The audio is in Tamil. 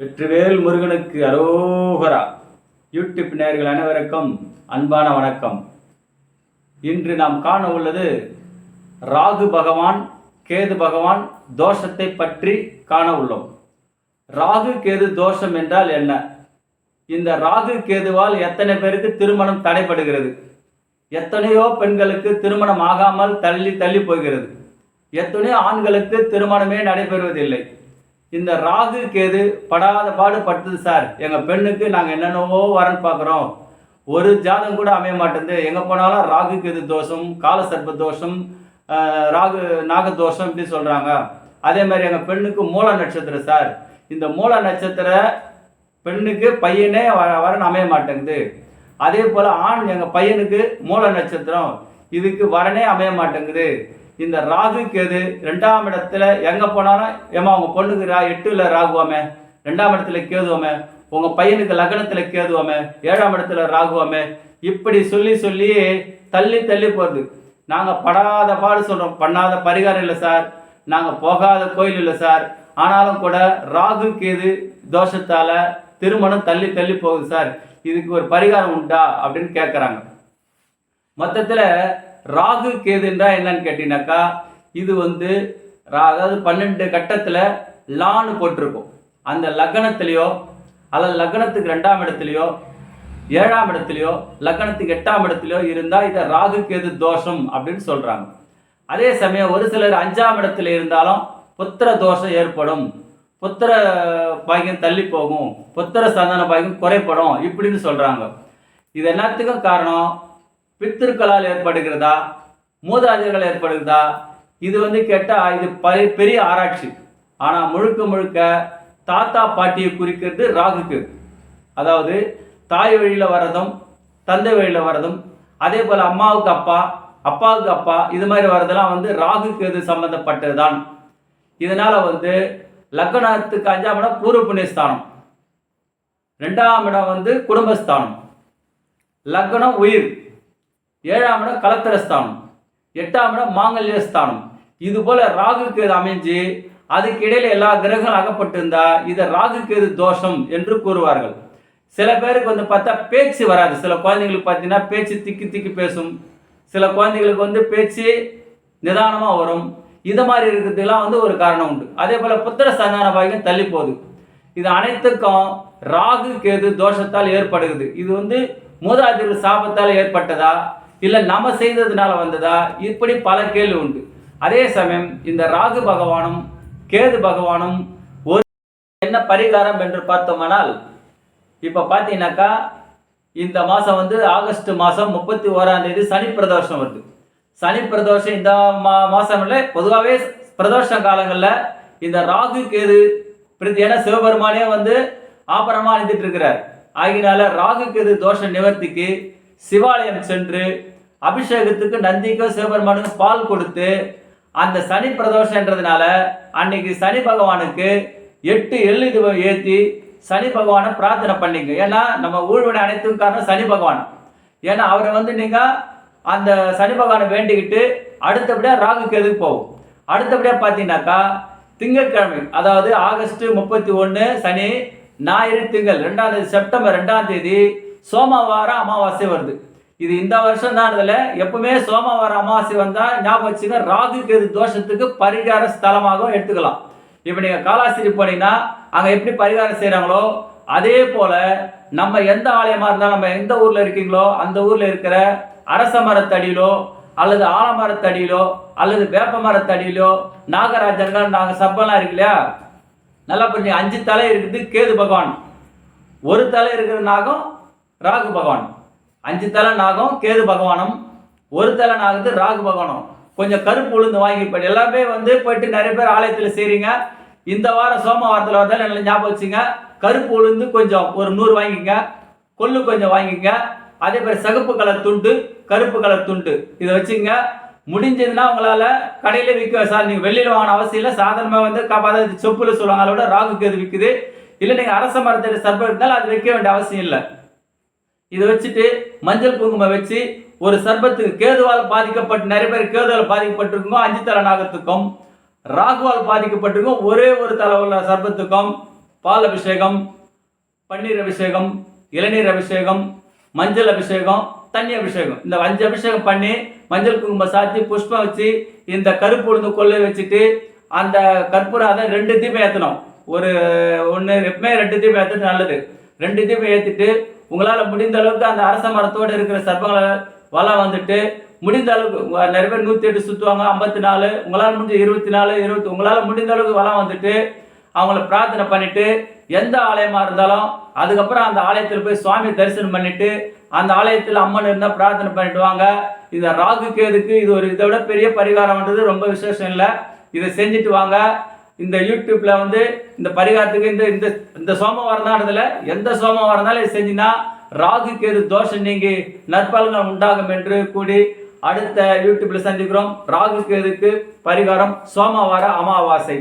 வெற்றிவேல் முருகனுக்கு அரோகரா. யூடியூப் நேர்கள் அனைவருக்கும் அன்பான வணக்கம். இன்று நாம் காண உள்ளது ராகு பகவான் கேது பகவான் தோஷத்தை பற்றி காண உள்ளோம். ராகு கேது தோஷம் என்றால் என்ன? இந்த ராகு கேதுவால் எத்தனை பேருக்கு திருமணம் தடைபடுகிறது? எத்தனையோ பெண்களுக்கு திருமணம் ஆகாமல் தள்ளி தள்ளி போகிறது. எத்தனையோ ஆண்களுக்கு திருமணமே நடைபெறுவதில்லை. இந்த ராகு கேது படாத பாடு பட்டுது சார். எங்கள் பெண்ணுக்கு நாங்கள் என்னென்னவோ வரன் பார்க்குறோம் ஒரு ஜாதகம் கூட அமைய மாட்டேங்குது. எங்கே போனாலும் ராகு கேது தோஷம் காலசர்ப்ப தோஷம் ராகு நாக தோஷம் இப்படி சொல்கிறாங்க அதே மாதிரி எங்கள் பெண்ணுக்கு மூல நட்சத்திரம் சார். இந்த மூல நட்சத்திர பெண்ணுக்கு பையனே வர வரன் அமைய மாட்டேங்குது. அதே போல் ஆண் எங்கள் பையனுக்கு மூல நட்சத்திரம். இதுக்கு வரனே அமைய மாட்டேங்குது. இந்த ராகு கேது ரெண்டாம் இடத்துல எங்கே போனாலும் ஏமா உங்கள் பொண்ணுக்கு ரா எட்டுல ராகுவாமே. ரெண்டாம் இடத்துல கேதுவாமே. உங்கள் பையனுக்கு லக்னத்தில் கேதுவாமே. ஏழாம் இடத்துல ராகுவாமே. இப்படி சொல்லி சொல்லி தள்ளி தள்ளி போகுது நாங்கள் படாத பாடு சொல்கிறோம் பண்ணாத பரிகாரம் இல்லை சார். நாங்கள் போகாத கோயில் இல்லை சார். ஆனாலும் கூட ராகு கேது தோஷத்தால் திருமணம் தள்ளி தள்ளி போகுது சார். இதுக்கு ஒரு பரிகாரம் உண்டா? அப்படின்னு கேட்குறாங்க மொத்தத்தில் ராகு கேதுன்றா என்னன்னு கேட்டீங்கன்னாக்கா இது வந்து ரா- அதாவது பன்னெண்டு கட்டத்தில் லான்னு போட்டிருக்கும். அந்த லக்னத்துலேயோ அல்லது லக்னத்துக்கு ரெண்டாம் இடத்துலையோ ஏழாம் இடத்துலையோ லக்னத்துக்கு எட்டாம் இடத்துலையோ இருந்தால் இதை ராகு கேது தோஷம் அப்படின்னு சொல்கிறாங்க அதே சமயம் ஒரு சிலர் அஞ்சாம் இடத்துல இருந்தாலும் புத்திர தோஷம் ஏற்படும். புத்திர பாகியம் தள்ளி போகும். புத்திர சந்தான பாகியம் குறைப்படும் இப்படின்னு சொல்கிறாங்க இது எல்லாத்துக்கும் காரணம்? பித்திருக்களால் ஏற்படுகிறதா? மூதாதையர்கள் ஏற்படுகிறதா? இது வந்து கேட்டால் இது பரி பெரிய ஆராய்ச்சி. ஆனால் முழுக்க முழுக்க தாத்தா பாட்டியை குறிக்கிறது ராகுக்கு. அதாவது தாய் வழியில் வரதும் தந்தை வழியில் வரதும் அதே போல் அம்மாவுக்கு அப்பா அப்பாவுக்கு அப்பா இது மாதிரி வரதெல்லாம் வந்து ராகுக்கு இது சம்மந்தப்பட்டது தான் இதனால் வந்து லக்னத்துக்கு அஞ்சாம் இடம் பூர்வ புண்ணியஸ்தானம். ரெண்டாம் இடம் வந்து குடும்பஸ்தானம். லக்னம் உயிர். ஏழாம் இடம் கலத்திரஸ்தானம். எட்டாம் இடம் மாங்கல்யஸ்தானம். இது போல ராகு கேது அமைஞ்சு அதுக்கு இடையில எல்லா கிரகங்களும் அகப்பட்டிருந்தா இதை ராகு கேது தோஷம் என்று கூறுவார்கள். சில பேருக்கு வந்து பார்த்தா பேச்சு வராது. சில குழந்தைங்களுக்கு பார்த்தீங்கன்னா பேச்சு திக்கி திக்கி பேசும். சில குழந்தைங்களுக்கு வந்து பேச்சு நிதானமாக வரும். இது மாதிரி இருக்கிறதுக்கெல்லாம் வந்து ஒரு காரணம் உண்டு. அதே போல் புத்திர சந்தான பாகியம் தள்ளி போகுது. இது அனைத்துக்கும் ராகு கேது தோஷத்தால் ஏற்படுகிறது. இது வந்து மூதாதையர் சாபத்தால் ஏற்பட்டதா? இல்லை நம்ம செய்ததுனால வந்ததா? இப்படி பல கேள்வி உண்டு. அதே சமயம் இந்த ராகு பகவானும் கேது பகவானும் ஒரு என்ன பரிகாரம் என்று பார்த்தோமானால் இப்போ பார்த்தீங்கன்னாக்கா இந்த மாதம் வந்து ஆகஸ்ட் மாதம் முப்பத்தி ஓராம் தேதி சனி பிரதோஷம் வருது. சனி பிரதோஷம் இந்த மா மாதம் இல்லை பொதுவாகவே பிரதோஷ காலங்களில் இந்த ராகு கேது பிரதி ஏன்னா சிவபெருமானே வந்து ஆபரமாக அணிந்துட்டு இருக்கிறார். ஆகினால ராகு கேது தோஷ நிவர்த்திக்கு சிவாலயம் சென்று அபிஷேகத்துக்கு நந்திக்கும் சிவபெருமானுக்கும் பால் கொடுத்து அந்த சனி பிரதோஷன்றதுனால அன்னைக்கு சனி பகவானுக்கு எட்டு எள்ளு தீபம் ஏற்றி சனி பகவானை பிரார்த்தனை பண்ணிங்க. ஏன்னா நம்ம ஊழ்வினை அனைத்தும் காரணம் சனி பகவான். ஏன்னா அவரை வந்து நீங்கள் அந்த சனி பகவானை வேண்டிக்கிட்டு அடுத்தபடியாக ராகுக்கு எதுக்கு போகும். அடுத்தபடியாக பார்த்தீங்கன்னாக்கா திங்கட்கிழமை அதாவது ஆகஸ்ட் முப்பத்தி ஒன்று சனி ஞாயிறு திங்கள் ரெண்டாம் தேதி செப்டம்பர் ரெண்டாம் தேதி சோமவாரம் அமாவாசை வருது. இது இந்த வருஷம் தான் இதில் எப்பவுமே சோமவாரம் அமாவாசை வந்தால் ஞாபகம் வச்சுங்க ராகு கேது தோஷத்துக்கு பரிகார ஸ்தலமாகவும் எடுத்துக்கலாம். இப்போ நீங்கள் காலாசிரி போனீங்கன்னா அங்கே எப்படி பரிகாரம் செய்கிறாங்களோ அதே போல் நம்ம எந்த ஆலயமாக இருந்தாலும் நம்ம எந்த ஊரில் இருக்கீங்களோ அந்த ஊரில் இருக்கிற அரச மரத்தடியிலோ அல்லது ஆலமரத்தடியிலோ அல்லது வேப்ப மரத்தடியிலோ நாகராஜர்கள் நாங்கள் சப்பெல்லாம் இருக்கு இல்லையா? நல்லா புரிஞ்சு அஞ்சு தலை இருக்குது கேது பகவான். ஒரு தலை இருக்கிற நாகம் ராகு பகவான். அஞ்சு தலை நாகம் கேது பகவானும். ஒரு தலை நாகத்து ராகு பகவானும். கொஞ்சம் கருப்பு உளுந்து வாங்கி போயிட்டு எல்லாமே வந்து போயிட்டு நிறைய பேர் ஆலயத்தில் செய்கிறீங்க இந்த வாரம் சோமவாரத்தில் வந்தாலும் நல்லா ஞாபகம் வச்சுங்க. கருப்பு உளுந்து கொஞ்சம் ஒரு நூறு வாங்கிங்க கொள்ளு கொஞ்சம் வாங்கிங்க அதே மாதிரி சகப்பு கலர் துண்டு கருப்பு கலர் துண்டு. இதை வச்சுங்க. முடிஞ்சதுன்னா உங்களால் கடையில் விற்க சார் நீங்கள் வெளியில் வாங்கின அவசியம் இல்லை. சாதாரணமாக வந்து காப்பாத செப்பில் சொல்லுவாங்க. அதை விட ராகு கேது விற்குது இல்லை நீங்கள் அரச மரத்தில் சர்பம் இருந்தாலும் அது வைக்க வேண்டிய அவசியம் இல்லை. இதை வச்சுட்டு மஞ்சள் குங்குமம் வச்சு ஒரு சர்பத்துக்கு கேதுவால் பாதிக்கப்பட்டு நிறைய பேர் கேதுவால் பாதிக்கப்பட்டிருக்கோம் அஞ்சு தலை நாகத்துக்கும். ராகுவால் பாதிக்கப்பட்டிருக்கும் ஒரே ஒரு தலை உள்ள சர்பத்துக்கும் பால் அபிஷேகம் பன்னீர் அபிஷேகம் இளநீர் அபிஷேகம் மஞ்சள் அபிஷேகம் தண்ணி அபிஷேகம். இந்த அஞ்சு அபிஷேகம் பண்ணி மஞ்சள் குங்குமம் சாத்தி புஷ்பம் வச்சு இந்த கருப்பு உளுந்து கொள்ளை வச்சுட்டு அந்த கற்பூரம் அதை ரெண்டு தீபம் ஏற்றணும் ஒரு ஒன்று எப்பவுமே ரெண்டு தீபம் ஏற்றுறது நல்லது. ரெண்டு தீபம் ஏற்றிட்டு உங்களால் முடிந்த அளவுக்கு அந்த அரச மரத்தோடு இருக்கிற சர்ப்பங்களை வளம் வந்துட்டு முடிந்த அளவுக்கு நிறைய பேர் நூற்றி எட்டு சுற்றுவாங்க ஐம்பத்தி நாலு உங்களால் முடிஞ்ச இருபத்தி நாலு இருபத்தி உங்களால் முடிந்த அளவுக்கு வளம் வந்துட்டு அவங்கள பிரார்த்தனை பண்ணிட்டு எந்த ஆலயமாக இருந்தாலும் அதுக்கப்புறம் அந்த ஆலயத்தில் போய் சுவாமி தரிசனம் பண்ணிட்டு அந்த ஆலயத்தில் அம்மன் இருந்தால் பிரார்த்தனை பண்ணிட்டு வாங்க. இந்த ராகு கேதுக்கு இது ஒரு இதை விட பெரிய பரிகாரம்ன்றது ரொம்ப விசேஷம் இல்லை. இதை செஞ்சுட்டு வாங்க. இந்த யூடியூப்பில் வந்து இந்த பரிகாரத்துக்கு இந்த இந்த இந்த சோமவாரம் தான் இடத்துல எந்த சோமவாரம் இருந்தாலும் இது செஞ்சினா ராகு கேது தோஷம் நீங்கி நற்பலன்கள் உண்டாகும் என்று கூடி அடுத்த யூடியூப்பில் சந்திக்கிறோம். ராகு கேதுக்கு பரிகாரம் சோமவார அமாவாசை.